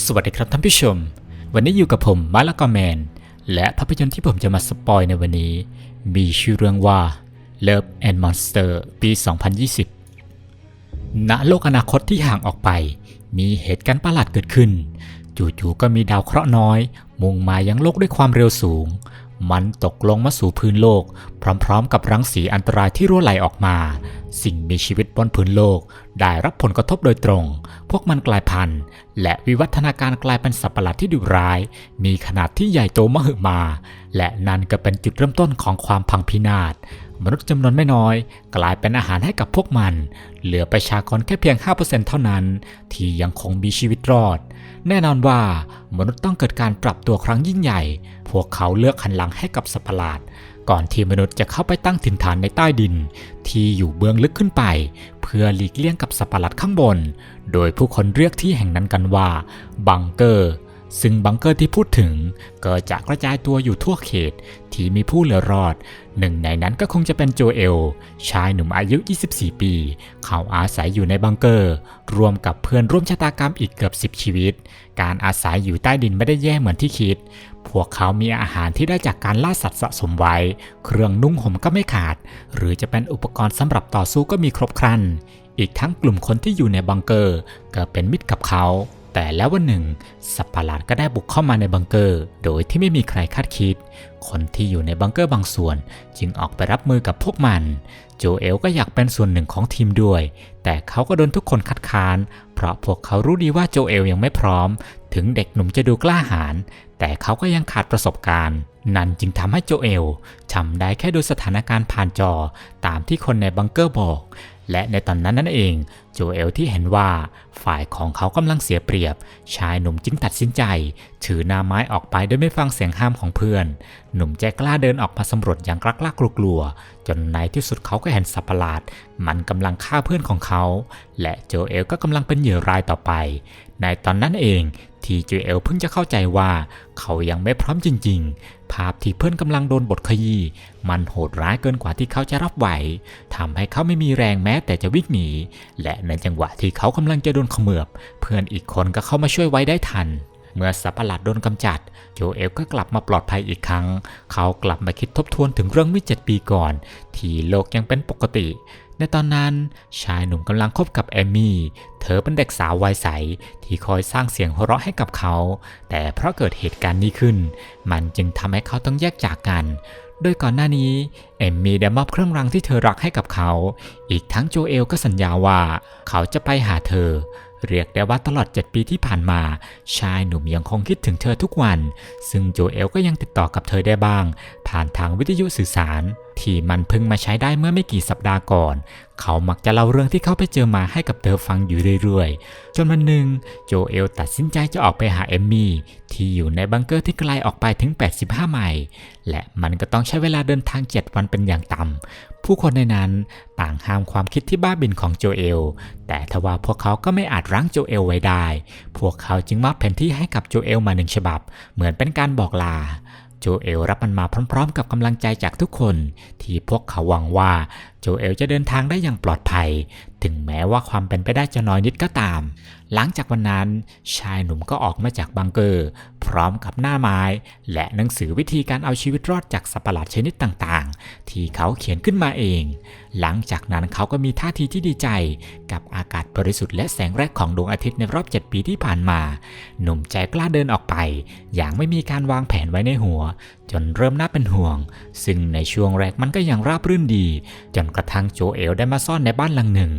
สวัสดีครับท่านผู้ชม วันนี้อยู่กับผมมาร์ลกอแมน และภาพยนตร์ที่ผมจะมาสปอยในวันนี้ มีชื่อเรื่องว่า Love and Monster ปี 2020 ณ โลกอนาคตที่ห่างออกไป มีเหตุการณ์ประหลาดเกิดขึ้น จู่ๆก็มีดาวเคราะห์น้อย มุ่งมายังโลกด้วยความเร็วสูง มันตกลงมาสู่พื้นโลก พร้อมๆ กับรังสีอันตรายที่รั่วไหลออกมา สิ่งมีชีวิตบนพื้นโลก ได้รับผลกระทบโดยตรง พวกมันกลายพันธุ์ และวิวัฒนาการกลายเป็นสัตว์ประหลาดที่ดุร้าย มีขนาดที่ใหญ่โตมหึมา และนั่นก็เป็นจุดเริ่มต้นของความพังพินาศ มนุษย์จำนวนไม่น้อย กลายเป็นอาหารให้กับพวกมัน เหลือประชากรแค่เพียง 5%เท่านั้น ที่ยังคงมีชีวิตรอด แน่นอนว่ามนุษย์ต้องเกิดการปรับตัวครั้งยิ่งใหญ่ พวกเขาเลือกหันหลังให้กับสัตว์ประหลาด ก่อนที่มนุษย์จะเข้าไปตั้งถิ่นฐานในใต้ดิน ที่อยู่เบื้องลึกขึ้นไป เพื่อหลีกเลี่ยงกับสัตว์ประหลาดข้างบน โดยผู้คนเรียกที่แห่งนั้นกันว่าบังเกอร์ ซึ่งบังเกอร์ที่พูดถึงก็จะกระจายตัวอยู่ทั่วเขตที่มีผู้เหลือรอด หนึ่งในนั้นก็คงจะเป็นโจเอล ชายหนุ่มอายุ 24 ปี เขาอาศัยอยู่ในบังเกอร์ รวมกับเพื่อนร่วมชะตากรรมอีกเกือบ 10 ชีวิต การอาศัยอยู่ใต้ดินไม่ได้แย่เหมือนที่คิด พวกเขามีอาหารที่ได้จากการล่าสัตว์สะสมไว้ เครื่องนุ่งห่มก็ไม่ขาด หรือจะเป็นอุปกรณ์สำหรับต่อสู้ก็มีครบครัน อีกทั้งกลุ่มคนที่อยู่ในบังเกอร์ ก็เป็นมิตรกับเขา แต่แล้ววันหนึ่ง สัตว์ประหลาดก็ได้บุกเข้ามาในบังเกอร์ โดยที่ไม่มีใครคาดคิด คนที่อยู่ในบังเกอร์บางส่วน จึงออกไปรับมือกับพวกมัน โจเอลก็อยากเป็นส่วนหนึ่งของทีมด้วย แต่เขาก็โดนทุกคนคัดค้าน เพราะพวกเขารู้ดีว่าโจเอลยังไม่พร้อม ถึงเด็กหนุ่มจะดูกล้าหาญ แต่เขาก็ยังขาดประสบการณ์ นั่นจึงทำให้โจเอลทำได้แค่ดูสถานการณ์ผ่านจอ ตามที่คนในบังเกอร์บอกและในตอนนั้นนั่นเอง โจเอลที่เห็นว่าฝ่ายของเขากำลังเสียเปรียบ ชายหนุ่มจึงตัดสินใจ ถือหน้าไม้ออกไปโดยไม่ฟังเสียงห้ามของเพื่อน หนุ่มใจกล้าเดินออกมาสำรวจอย่างกล้ากลัวกลัวๆจนในที่สุดเขาก็เห็นสัตว์ประหลาด มันกำลังฆ่าเพื่อนของเขา และโจเอลก็กำลังเป็นเหยื่อรายต่อไป ในตอนนั้นเองที่โจเอลเพิ่งจะเข้าใจว่า เขายังไม่พร้อมจริง ๆ ภาพที่เพื่อนกำลังโดนบทขยี้มันโหดร้ายเกินกว่าที่เขาจะรับไหวทำให้เขาไม่มีแรงแม้แต่จะวิ่งหนี และในจังหวะที่เขากำลังจะโดนเขมือบ เพื่อนอีกคนก็เข้ามาช่วยไว้ได้ทัน เมื่อสัตว์ประหลัดโดนกำจัด โจเอลก็กลับมาปลอดภัยอีกครั้ง เขากลับมาคิดทบทวนถึงเรื่องเมื่อเจ็ดปีก่อน ที่โลกยังเป็นปกติ ในตอนนั้นชายหนุ่มกำลังคบกับแอมมี่ เธอเป็นเด็กสาววัยใสที่คอยสร้างเสียงหัวเราะให้กับเขา แต่เพราะเกิดเหตุการณ์นี้ขึ้น มันจึงทำให้เขาต้องแยกจากกัน โดยก่อนหน้านี้เอมมี่ได้มอบเครื่องรางที่เธอรักให้กับเขา อีกทั้งโจเอลก็สัญญาว่า เขาจะไปหาเธอเรียกได้ว่าตลอด 7 ปีที่ผ่านมา ชายหนุ่มยังคงคิดถึงเธอทุกวัน ซึ่งโจเอลก็ยังติดต่อกับเธอได้บ้าง ผ่านทางวิทยุสื่อสารที่มันเพิ่งมาใช้ได้เมื่อไม่กี่สัปดาห์ก่อน เขามักจะเล่าเรื่องที่เขาไปเจอมาให้กับเธอฟังอยู่เรื่อยๆ จนวันหนึ่งโจเอลตัดสินใจจะออกไปหาเอมมี่ที่อยู่ในบังเกอร์ที่ไกลออกไปถึง 85 ไมล์ และมันก็ต้องใช้เวลาเดินทาง 7 วันเป็นอย่างต่ำ ผู้คนในนั้นต่างห้ามความคิดที่บ้าบินของโจเอล แต่ทว่าพวกเขาก็ไม่อาจรั้งโจเอลไว้ได้ พวกเขาจึงมอบแผนที่ให้กับโจเอลมาหนึ่งฉบับ เหมือนเป็นการบอกลา โจเอลรับมันมาพร้อม ๆ กับกำลังใจจากทุกคน ที่พวกเขาหวังว่าโจเอลจะเดินทางได้อย่างปลอดภัย ถึงแม้ว่าความเป็นไปได้จะน้อยนิดก็ตาม หลังจากวันนั้น ชายหนุ่มก็ออกมาจากบังเกอร์ พร้อมกับหน้าไม้ และหนังสือวิธีการเอาชีวิตรอดจากสัตว์ประหลาดชนิดต่างๆ ที่เขาเขียนขึ้นมาเอง หลังจากนั้นเขาก็มีท่าทีที่ดีใจ กับอากาศบริสุทธิ์และแสงแรกของดวงอาทิตย์ในรอบ 7 ปีที่ผ่านมา หนุ่มใจกล้าเดินออกไป อย่างไม่มีการวางแผนไว้ในหัว จนเริ่มน่าเป็นห่วง ซึ่งในช่วงแรกมันก็ยังราบรื่นดี จนกระทั่งโจเอลได้มาซ่อนในบ้านหลังหนึ่ง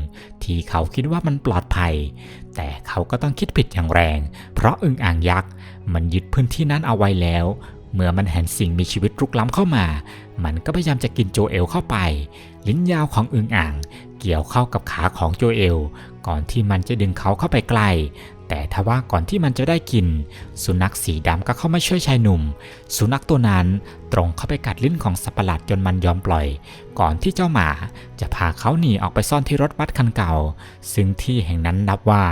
ที่เขาคิดว่ามันปลอดภัย แต่เขาก็ต้องคิดผิดอย่างแรง เพราะอึ่งอ่างยักษ์มันยึดพื้นที่นั้นเอาไว้แล้ว เมื่อมันเห็นสิ่งมีชีวิตรุกล้ำเข้ามา มันก็พยายามจะกินโจเอลเข้าไป ลิ้นยาวของอึ่งอ่าง เกี่ยวเข้ากับขาของโจเอล ก่อนที่มันจะดึงเขาเข้าไปไกล แต่ทว่าก่อนที่มันจะได้กิน สุนัขสีดำก็เข้ามาช่วยชายหนุ่ม สุนัขตัวนั้นตรงเข้าไปกัดลิ้นของสัปหลาดจนมันยอมปล่อย ก่อนที่เจ้าหมาจะพาเขาหนีออกไปซ่อนที่รถบัสคันเก่า ซึ่งที่แห่งนั้นนับว่า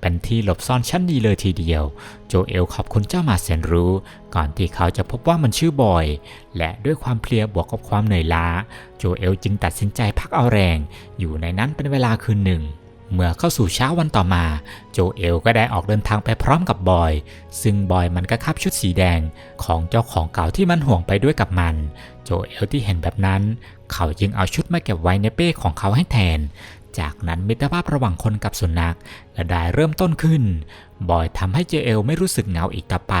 เป็นที่หลบซ่อนชั้นดีเลยทีเดียว โจเอลขอบคุณเจ้าหมาแสนรู้ ก่อนที่เขาจะพบว่ามันชื่อบอย และด้วยความเพลียบวกกับความเหนื่อยล้า โจเอลจึงตัดสินใจพักเอาแรง อยู่ในนั้นเป็นเวลาคืนหนึ่ง เมื่อเข้าสู่เช้าวันต่อมา โจเอลก็ได้ออกเดินทางไปพร้อมกับบอย ซึ่งบอยมันก็คับชุดสีแดงของเจ้าของเก่าที่มันห่วงไปด้วยกับมัน โจเอลที่เห็นแบบนั้น เขาจึงเอาชุดมาเก็บไว้ในเป้ของเขาให้แทน จากนั้นมิตรภาพระหว่างคนกับสุนัขก็ได้เริ่มต้นขึ้น บอยทำให้โจเอลไม่รู้สึกเหงาอีกต่อไป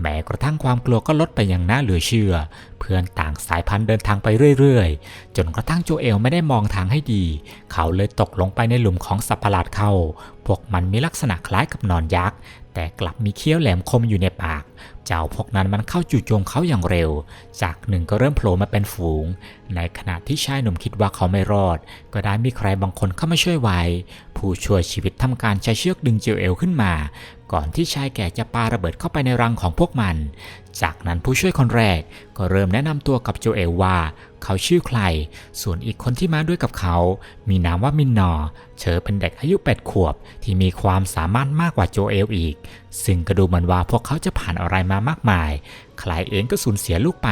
แม้กระทั่งความกลัวก็ลดไปอย่างน่าเหลือเชื่อ เพื่อนต่างสายพันธุ์เดินทางไปเรื่อยๆ จนกระทั่งโจเอลไม่ได้มองทางให้ดี เขาเลยตกลงไปในหลุมของสัตว์ประหลาดเข้า พวกมันมีลักษณะคล้ายกับนอนยักษ์ แต่กลับมีเขี้ยวแหลมคมอยู่ในปาก เจ้าพวกนั้นมันเข้าจู่โจมเขาอย่างเร็ว จากหนึ่งก็เริ่มโผล่มาเป็นฝูง ในขณะที่ชายหนุ่มคิดว่าเขาไม่รอด ก็ได้มีใครบางคนเข้ามาช่วยไว้ ผู้ช่วยชีวิตทำการใช้เชือกดึงเจเอลขึ้นมา ก่อนที่ชายแก่จะปาระเบิดเข้าไปในรังของพวกมัน จากนั้นผู้ช่วยคนแรกก็เริ่มแนะนำตัวกับโจเอลว่า เขาชื่อใคร ส่วนอีกคนที่มาด้วยกับเขา มีนามว่ามินนอร์เธอเป็นเด็กอายุ 8 ขวบ ที่มีความสามารถมากกว่าโจเอลอีก ซึ่งก็ดูเหมือนว่าพวกเขาจะผ่านอะไรมามากมายใครเองก็สูญเสียลูกไป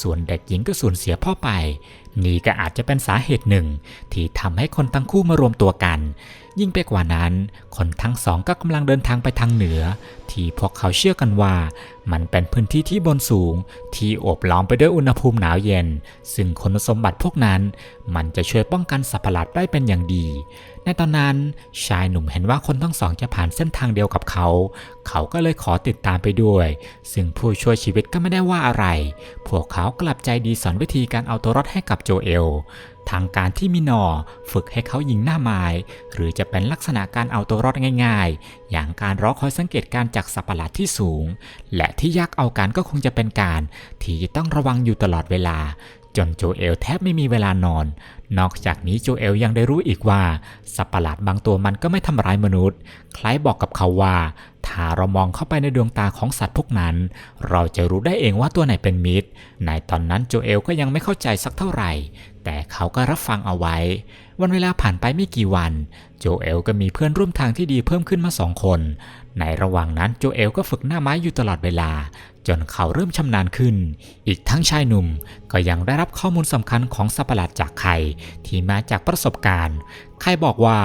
ส่วนเด็กหญิงก็สูญเสียพ่อไป นี่ก็อาจจะเป็นสาเหตุหนึ่ง ที่ทำให้คนทั้งคู่มารวมตัวกัน ยิ่งไปกว่านั้น คนทั้งสองก็กำลังเดินทางไปทางเหนือ ที่พวกเขาเชื่อกันว่า มันเป็นพื้นที่ที่บนสูง ที่โอบล้อมไปด้วยอุณหภูมิหนาวเย็น ซึ่งคุณสมบัติพวกนั้น มันจะช่วยป้องกันสัตว์ประหลาดได้เป็นอย่างดี ในตอนนั้นชายหนุ่มเห็นว่าคนทั้งสองจะผ่านเส้นทางเดียวกับเขา เขาก็เลยขอติดตามไปด้วย ซึ่งผู้ช่วยชีวิตก็ไม่ได้ว่าอะไร พวกเขากลับใจดีสอนวิธีการเอาตัวรอดให้กับโจเอลทางการที่มินอฝึกให้เขายิงหน้าไม้หรือจะเป็นลักษณะการเอาตัวรอดง่าย ๆ อย่างการรอคอยสังเกตการจากสัตว์ปหลาดที่สูง และที่ยากเอาการก็คงจะเป็นการ ที่ต้องระวังอยู่ตลอดเวลา จนโจเอลแทบไม่มีเวลานอน นอกจากนี้โจเอลยังได้รู้อีกว่า สัตว์ประหลาดบางตัวมันก็ไม่ทำร้ายมนุษย์ คล้ายบอกกับเขาว่า ถ้าเรามองเข้าไปในดวงตาของสัตว์พวกนั้น เราจะรู้ได้เองว่าตัวไหนเป็นมิตร ในตอนนั้นโจเอลก็ยังไม่เข้าใจสักเท่าไหร่ แต่เขาก็รับฟังเอาไว้ วันเวลาผ่านไปไม่กี่วัน โจเอลก็มีเพื่อนร่วมทางที่ดีเพิ่มขึ้นมาสองคน ในระหว่างนั้นโจเอลก็ฝึกหน้าไม้อยู่ตลอดเวลา จนเขาเริ่มชำนาญขึ้น อีกทั้งชายหนุ่มก็ยังได้รับข้อมูลสำคัญของสัปหลาดจากใครที่มาจากประสบการณ์ ใครบอกว่า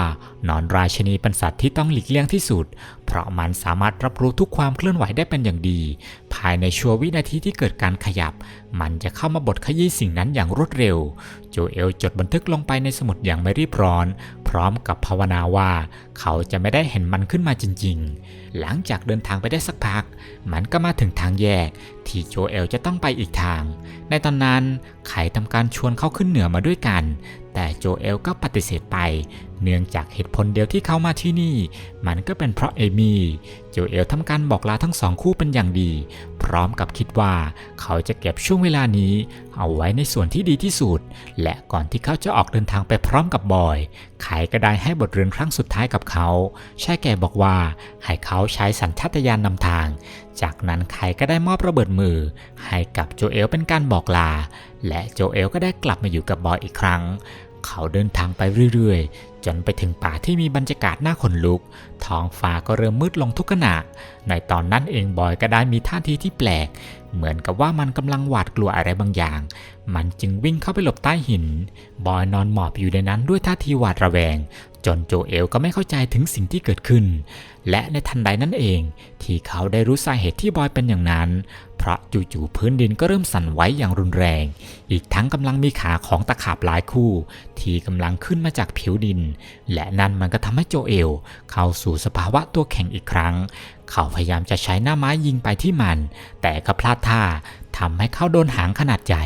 นอนราชนีเป็นสัตว์ที่ต้องหลีกเลี่ยงที่สุด เพราะมันสามารถรับรู้ทุกความเคลื่อนไหวได้เป็นอย่างดี ภายในชั่ววินาทีที่เกิดการขยับ มันจะเข้ามาบดขยี้สิ่งนั้นอย่างรวดเร็ว โจเอลจดบันทึกลงไปในสมุดอย่างไม่รีบร้อน พร้อมกับภาวนาว่า เขาจะไม่ได้เห็นมันขึ้นมาจริง ๆ หลังจากเดินทางไปได้สักพัก มันก็มาถึงทางแยก ที่โจเอลจะต้องไปอีกทาง ในตอนนั้นไขทำการชวนเขาขึ้นเหนือมาด้วยกัน โจเอลก็ปฏิเสธไป เนื่องจากเหตุผลเดียวที่เขามาที่นี่ มันก็เป็นเพราะเอมี่โจเอลทำการบอกลาทั้งสองคู่เป็นอย่างดี พร้อมกับคิดว่าเขาจะเก็บช่วงเวลานี้ เอาไว้ในส่วนที่ดีที่สุด และก่อนที่เขาจะออกเดินทางไปพร้อมกับบอยไขก็ได้ให้บทเรียนครั้งสุดท้ายกับเขาชายแก่บอกว่าให้เขาใช้สัญชาตญาณนำทาง จากนั้นไขก็ได้มอบระเบิดมือ ให้กับโจเอลเป็นการบอกลา และโจเอลก็ได้กลับมาอยู่กับบอยอีกครั้งเขาเดินทางไปเรื่อย จนไปถึงป่าที่มีบรรยากาศน่าขนลุก ท้องฟ้าก็เริ่มมืดลงทุกขณะ ในตอนนั้นเองบอยก็ได้มีท่าทีที่แปลก เหมือนกับว่ามันกำลังหวาดกลัวอะไรบางอย่าง มันจึงวิ่งเข้าไปหลบใต้หิน บอยนอนหมอบอยู่ในนั้นด้วยท่าทีหวาดระแวง จนโจเอลก็ไม่เข้าใจถึงสิ่งที่เกิดขึ้น และในทันใดนั้นเอง ที่เขาได้รู้สาเหตุที่บอยเป็นอย่างนั้น พระจู่ๆพื้นดินก็เริ่มสั่นไหวอย่างรุนแรง อีกทั้งกำลังมีขาของตะขาบหลายคู่ ที่กำลังขึ้นมาจากผิวดิน และนั่นมันก็ทำให้โจเอล เข้าสู่สภาวะตัวแข็งอีกครั้ง เขาพยายามจะใช้หน้าไม้ยิงไปที่มัน แต่ก็พลาดท่า ทำให้เขาโดนหางขนาดใหญ่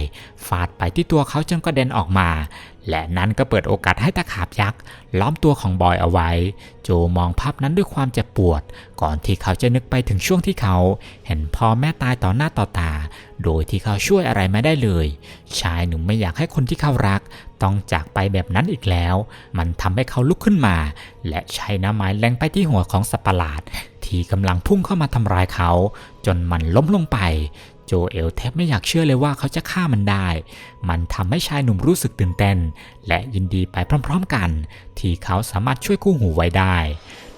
ฟาดไปที่ตัวเขาจนกระเด็นออกมา และนั้นก็เปิดโอกาสให้ตะขาบยักษ์ล้อมตัวของบอยเอาไว้ โจมองภาพนั้นด้วยความเจ็บปวด ก่อนที่เขาจะนึกไปถึงช่วงที่เขา เห็นพ่อแม่ตายต่อหน้าต่อตา โดยที่เขาช่วยอะไรไม่ได้เลย ชายหนุ่มไม่อยากให้คนที่เขารัก ต้องจากไปแบบนั้นอีกแล้ว มันทำให้เขาลุกขึ้นมา และใช้น้ำไม้แรงไปที่หัวของสัปหลาด ที่กำลังพุ่งเข้ามาทำร้ายเขา จนมันล้มลงไป โจเอลแทบไม่อยากเชื่อเลยว่าเขาจะฆ่ามันได้ มันทำให้ชายหนุ่มรู้สึกตื่นเต้น และยินดีไปพร้อมๆกัน ที่เขาสามารถช่วยกู้หูไว้ได้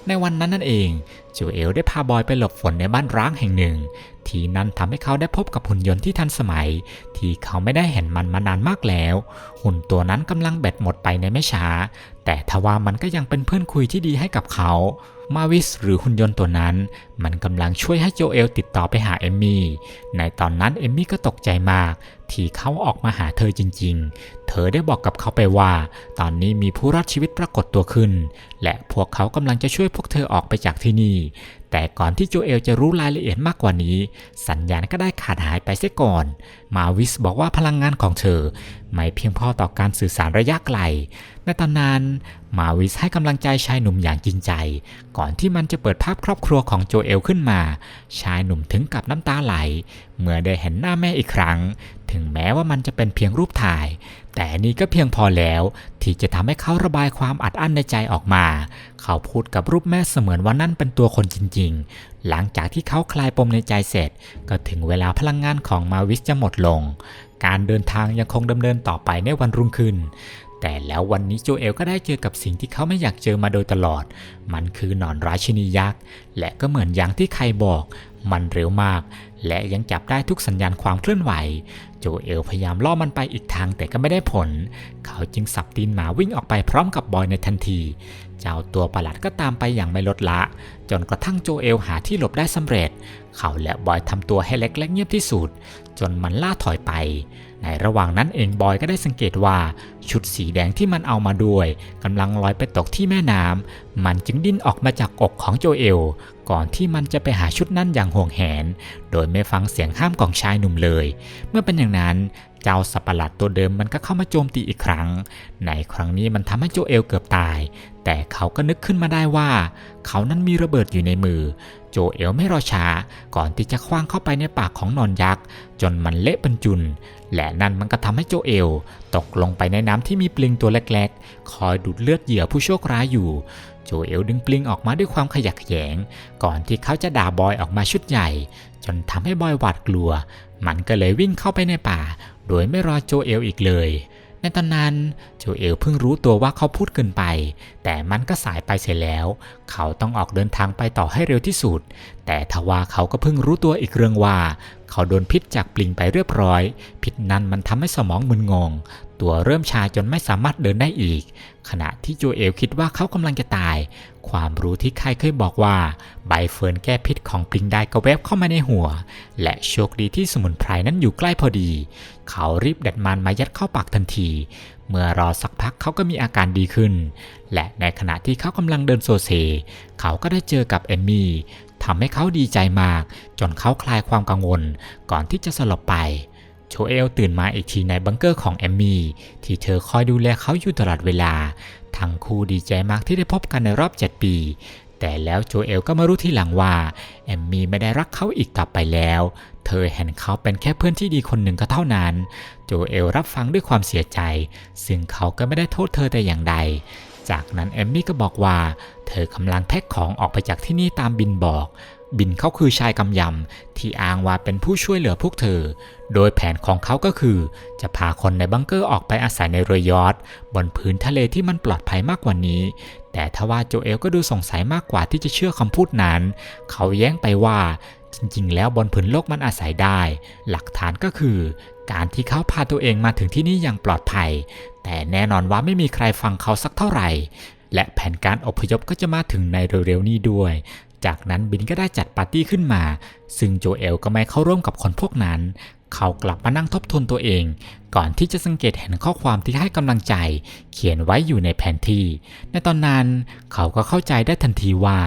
ในวันนั้นนั่นเองจูเอลได้พาบอยไปหลบฝนในบ้านร้างแห่งหนึ่ง ที่นั้นทำให้เขาได้พบกับหุ่นยนต์ที่ทันสมัย ที่เขาไม่ได้เห็นมันมานานมากแล้ว หุ่นตัวนั้นกำลังแบตหมดไปในไม่ช้า แต่ทว่ามันก็ยังเป็นเพื่อนคุยที่ดีให้กับเขา มาวิสหรือหุ่นยนต์ตัวนั้นมันกำลังช่วยให้โจเอลติดต่อไปหาเอมมี่ ในตอนนั้นเอมมี่ก็ตกใจมาก ที่เขาออกมาหาเธอจริง ๆ เธอได้บอกกับเขาไปว่า ตอนนี้มีผู้รอดชีวิตปรากฏตัวขึ้น และพวกเขากำลังจะช่วยพวกเธอออกไปจากที่นี่ แต่ก่อนที่โจเอลจะรู้รายละเอียดมากกว่านี้ สัญญาณก็ได้ขาดหายไปเสียก่อน มาวิสบอกว่าพลังงานของเธอ ไม่เพียงพอต่อการสื่อสารระยะไกล ในตอนนั้น มาวิสให้กำลังใจชายหนุ่มอย่างจริงใจ ก่อนที่มันจะเปิดภาพครอบครัวของโจเอลขึ้นมา ชายหนุ่มถึงกับน้ำตาไหล เมื่อได้เห็นหน้าแม่อีกครั้ง ถึงแม้ว่ามันจะเป็นเพียงรูปถ่าย แต่นี่ก็เพียงพอแล้ว ที่จะทำให้เขาระบายความอัดอั้นในใจออกมา เขาพูดกับรูปแม่เสมือนว่านั่นเป็นตัวคนจริง ๆ หลังจากที่เขาคลายปมในใจเสร็จ ก็ถึงเวลาพลังงานของมาวิสจะหมดลงการเดินทางยังคงดำเนินต่อไปในวันรุ่งขึ้น แต่แล้ววันนี้โจเอลก็ได้เจอกับสิ่งที่เขาไม่อยากเจอมาโดยตลอด มันคือหนอนราชินียักษ์ และก็เหมือนอย่างที่ใครบอก มันเร็วมาก และยังจับได้ทุกสัญญาณความเคลื่อนไหว โจเอลพยายามล่อมันไปอีกทางแต่ก็ไม่ได้ผล เขาจึงสับตีนหมาวิ่งออกไปพร้อมกับบอยในทันที เจ้าตัวประหลัดก็ตามไปอย่างไม่ลดละ จนกระทั่งโจเอลหาที่หลบได้สำเร็จ เขาและบอยทำตัวให้เล็กและเงียบที่สุด จนมันล่าถอยไป ในระหว่างนั้นเองบอยก็ได้สังเกตว่า ชุดสีแดงที่มันเอามาด้วยกำลังลอยไปตกที่แม่น้ำมันจึงดิ้นออกมาจากอกของโจเอล ก่อนที่มันจะไปหาชุดนั้นอย่างห่วงแหน โดยไม่ฟังเสียงห้ามของชายหนุ่มเลย เมื่อเป็นอย่างนั้น เจ้าสัตว์ปหลาดตัวเดิมมันก็เข้ามาโจมตีอีกครั้ง ในครั้งนี้มันทำให้โจเอลเกือบตาย แต่เขาก็นึกขึ้นมาได้ว่า เขานั้นมีระเบิดอยู่ในมือ โจเอลไม่รอช้า ก่อนที่จะคว้างเข้าไปในปากของนอนยักษ์จนมันเละเป็นจุน และนั่นมันก็ทำให้โจเอล ตกลงไปในน้ำที่มีปลิงตัวเล็กๆ คอยดูดเลือดเหยื่อผู้โชคร้ายอยู่โจเอลดึงปลิงออกมาด้วยความขยักแยง ก่อนที่เขาจะด่าบอยออกมาชุดใหญ่ จนทำให้บอยหวาดกลัว มันก็เลยวิ่งเข้าไปในป่า โดยไม่รอโจเอลอีกเลย ในตอนนั้นโจเอลเพิ่งรู้ตัวว่าเขาพูดเกินไป แต่มันก็สายไปเสียแล้ว เขาต้องออกเดินทางไปต่อให้เร็วที่สุด แต่ทว่าเขาก็เพิ่งรู้ตัวอีกเรื่องว่า เขาโดนพิษจากปลิงไปเรียบร้อย พิษนั้นมันทำให้สมองมึนงง ตัวเริ่มชาจนไม่สามารถเดินได้อีก ขณะที่โจเอลคิดว่าเขากำลังจะตาย ความรู้ที่ใครเคยบอกว่า ใบเฟิร์นแก้พิษของปลิงได้ก็แวบเข้ามาในหัว และโชคดีที่สมุนไพรนั้นอยู่ใกล้พอดี เขารีบเด็ดมันมายัดเข้าปากทันที เมื่อรอสักพักเขาก็มีอาการดีขึ้น และในขณะที่เขากำลังเดินโซเซ เขาก็ได้เจอกับเอมมี่ทำให้เขาดีใจมาก จนเขาคลายความกังวล ก่อนที่จะสลบไปโชเอลตื่นมาอีกทีในบังเกอร์ของแอมมี่ที่เธอคอยดูแลเขาอยู่ตลอดเวลา ทั้งคู่ดีใจมากที่ได้พบกันในรอบ 7 ปี แต่แล้วโจเอลก็มารู้ทีหลังว่าแอมมี่ไม่ได้รักเขาอีกต่อไปแล้ว เธอเห็นเขาเป็นแค่เพื่อนที่ดีคนหนึ่งก็เท่านั้น โจเอลรับฟังด้วยความเสียใจ ซึ่งเขาก็ไม่ได้โทษเธอแต่อย่างใด จากนั้นแอมมี่ก็บอกว่า เธอกำลังแพ็คของออกไปจากที่นี่ตามบินบอก บินเขาคือชายกำยำที่อ้างว่าเป็นผู้ช่วยเหลือพวกเธอ โดยแผนของเขาก็คือ จะพาคนในบังเกอร์ออกไปอาศัยในเรือยอทบนพื้นทะเลที่มันปลอดภัยมากกว่านี้ แต่ทว่าโจเอลก็ดูสงสัยมากกว่าที่จะเชื่อคำพูดนั้น เขาแย้งไปว่าจริงๆ แล้วบนผืนโลกมันอาศัยได้ หลักฐานก็คือ การที่เขาพาตัวเองมาถึงที่นี่อย่างปลอดภัย แต่แน่นอนว่าไม่มีใครฟังเขาสักเท่าไหร่และแผนการอพยพก็จะมาถึงในเร็วๆนี้ด้วย จากนั้นบินก็ได้จัดปาร์ตี้ขึ้นมา ซึ่งโจเอลก็ไม่เข้าร่วมกับคนพวกนั้น เขากลับมานั่งทบทวนตัวเอง ก่อนที่จะสังเกตเห็นข้อความที่ให้กำลังใจ เขียนไว้อยู่ในแผนที่ ในตอนนั้นเขาก็เข้าใจได้ทันทีว่า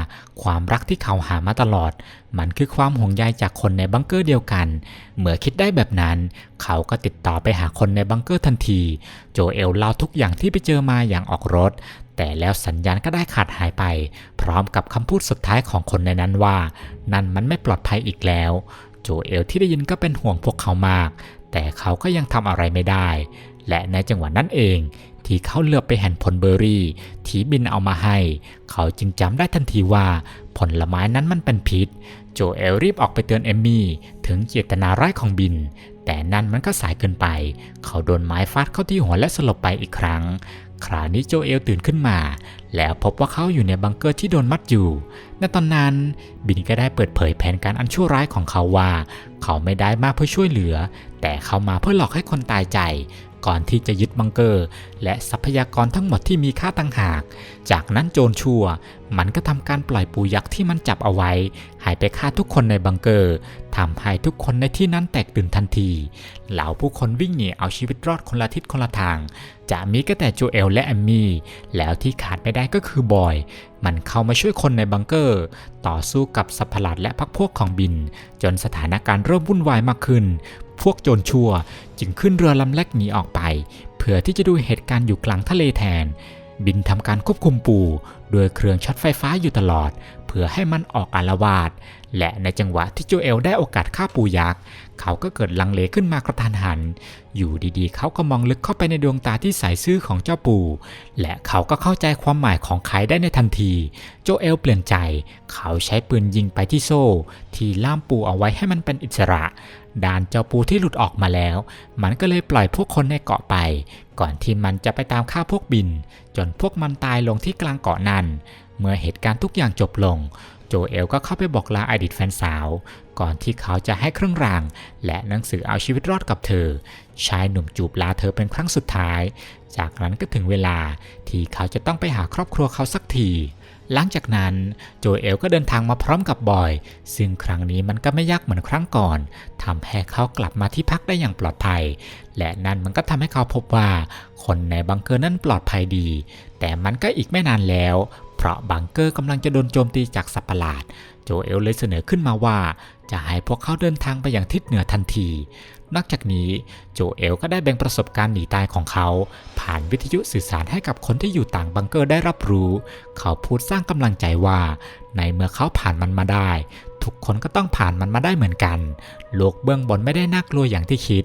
ความรักที่เขาหามาตลอด มันคือความห่วงใยจากคนในบังเกอร์เดียวกัน เมื่อคิดได้แบบนั้น เขาก็ติดต่อไปหาคนในบังเกอร์ทันที โจเอลเล่าทุกอย่างที่ไปเจอมาอย่างออกรถ แต่แล้วสัญญาณก็ได้ขาดหายไป พร้อมกับคำพูดสุดท้ายของคนในนั้นว่า นั่นมันไม่ปลอดภัยอีกแล้ว โจเอลที่ได้ยินก็เป็นห่วงพวกเขามาก แต่เขาก็ยังทำอะไรไม่ได้ และในจังหวะนั้นเอง ที่เขาเลือกไปเห็นผลเบอร์รี่ ที่บินเอามาให้ เขาจึงจำได้ทันทีว่า ผลไม้นั้นมันเป็นพิษ โจเอลรีบออกไปเตือนเอมมี่ถึงเจตนาร้ายของบิน แต่นั่นมันก็สายเกินไป เขาโดนไม้ฟาดเข้าที่หัวและสลบไปอีกครั้ง คราวนี้โจเอลตื่นขึ้นมา แล้วพบว่าเขาอยู่ในบังเกอร์ที่โดนมัดอยู่ ในตอนนั้นบินก็ได้เปิดเผยแผนการอันชั่วร้ายของเขาว่า เขาไม่ได้มาเพื่อช่วยเหลือ แต่เขามาเพื่อหลอกให้คนตายใจ ก่อนที่จะยึดบังเกอร์ และทรัพยากรทั้งหมดที่มีค่าต่างหาก จากนั้นโจรชั่ว มันก็ทำการปล่อยปูยักษ์ที่มันจับเอาไว้ หายไปฆ่าทุกคนในบังเกอร์ทำให้ทุกคนในที่นั้นแตกตื่นทันที เหล่าผู้คนวิ่งหนีเอาชีวิตรอดคนละทิศคนละทาง จะมีก็แต่โจเอลและแอมมี่ แล้วที่ขาดไม่ได้ก็คือบอย มันเข้ามาช่วยคนในบังเกอร์ ต่อสู้กับสัตว์ประหลาดและพักพวกของบิน จนสถานการณ์เริ่มวุ่นวายมากขึ้น พวกโจรชั่วจึงขึ้นเรือลำเล็กหนีออกไป เพื่อที่จะดูเหตุการณ์อยู่กลางทะเลแทน บินทำการควบคุมปูโดยเครื่องช็อตไฟฟ้าอยู่ตลอด เพื่อให้มันออกอาละวาด และในจังหวะที่โจเอลได้โอกาสฆ่าปูยักษ์เขาก็เกิดลังเลขึ้นมากระทันหัน อยู่ดีๆ เขาก็มองลึกเข้าไปในดวงตาที่ใสซื่อของเจ้าปู่ และเขาก็เข้าใจความหมายของใครได้ในทันที โจเอลเปลี่ยนใจ เขาใช้ปืนยิงไปที่โซ่ ที่ล่ามปูเอาไว้ให้มันเป็นอิสระ ด่านเจ้าปูที่หลุดออกมาแล้ว มันก็เลยปล่อยพวกคนในเกาะไป ก่อนที่มันจะไปตามฆ่าพวกบิน จนพวกมันตายลงที่กลางเกาะนั้น เมื่อเหตุการณ์ทุกอย่างจบลง โจเอลก็เข้าไปบอกลาอดีตแฟนสาว ก่อนที่เขาจะให้เครื่องราง และหนังสือเอาชีวิตรอดกับเธอ ชายหนุ่มจูบลาเธอเป็นครั้งสุดท้าย จากนั้นก็ถึงเวลาที่เขาจะต้องไปหาครอบครัวเขาสักที หลังจากนั้นโจเอลก็เดินทางมาพร้อมกับบอย ซึ่งครั้งนี้มันก็ไม่ยากเหมือนครั้งก่อนทำให้เขากลับมาที่พักได้อย่างปลอดภัย และนั่นมันก็ทำให้เขาพบว่า คนในบังเกอร์นั้นปลอดภัยดี แต่มันก็อีกไม่นานแล้ว เพราะบังเกอร์กำลังจะโดนโจมตีจากสัตว์ประหลาด โจเอลเลยเสนอขึ้นมาว่าจะให้พวกเขาเดินทางไปอยังทิศเหนือทันที นอกจากนี้โจเอลก็ได้แบ่งประสบการณ์หนีตายของเขา ผ่านวิทยุสื่อสารให้กับคนที่อยู่ต่างบังเกอร์ได้รับรู้ เขาพูดสร้างกำลังใจว่า ในเมื่อเขาผ่านมันมาได้ ทุกคนก็ต้องผ่านมันมาได้เหมือนกัน โลกเบื้องบนไม่ได้น่ากลัวอย่างที่คิด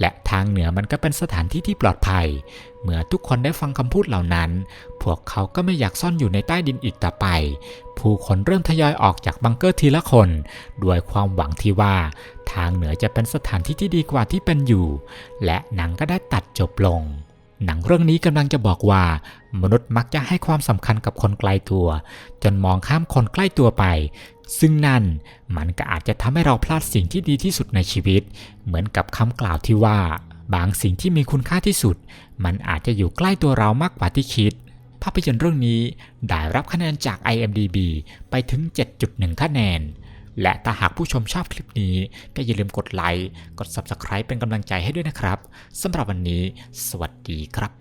และทางเหนือมันก็เป็นสถานที่ที่ปลอดภัย เมื่อทุกคนได้ฟังคำพูดเหล่านั้น พวกเขาก็ไม่อยากซ่อนอยู่ในใต้ดินอีกต่อไป ผู้คนเริ่มทยอยออกจากบังเกอร์ทีละคน ด้วยความหวังที่ว่า ทางเหนือจะเป็นสถานที่ที่ดีกว่าที่เป็นอยู่ และหนังก็ได้ตัดจบลง หนังเรื่องนี้กำลังจะบอกว่า มนุษย์มักจะให้ความสำคัญกับคนไกลตัว จนมองข้ามคนใกล้ตัวไป ซึ่งนั่นมันก็อาจจะทำให้เราพลาดสิ่งที่ดีที่สุดในชีวิต เหมือนกับคำกล่าวที่ว่า บางสิ่งที่มีคุณค่าที่สุด มันอาจจะอยู่ใกล้ตัวเรามากกว่าที่คิด ภาพยนตร์เรื่องนี้ได้รับคะแนนจาก IMDB ไปถึง 7.1 คะแนน และถ้าหากผู้ชมชอบคลิปนี้ ก็อย่าลืมกดไลค์ กด Subscribe เป็นกำลังใจให้ด้วยนะครับสำหรับวันนี้ สวัสดีครับ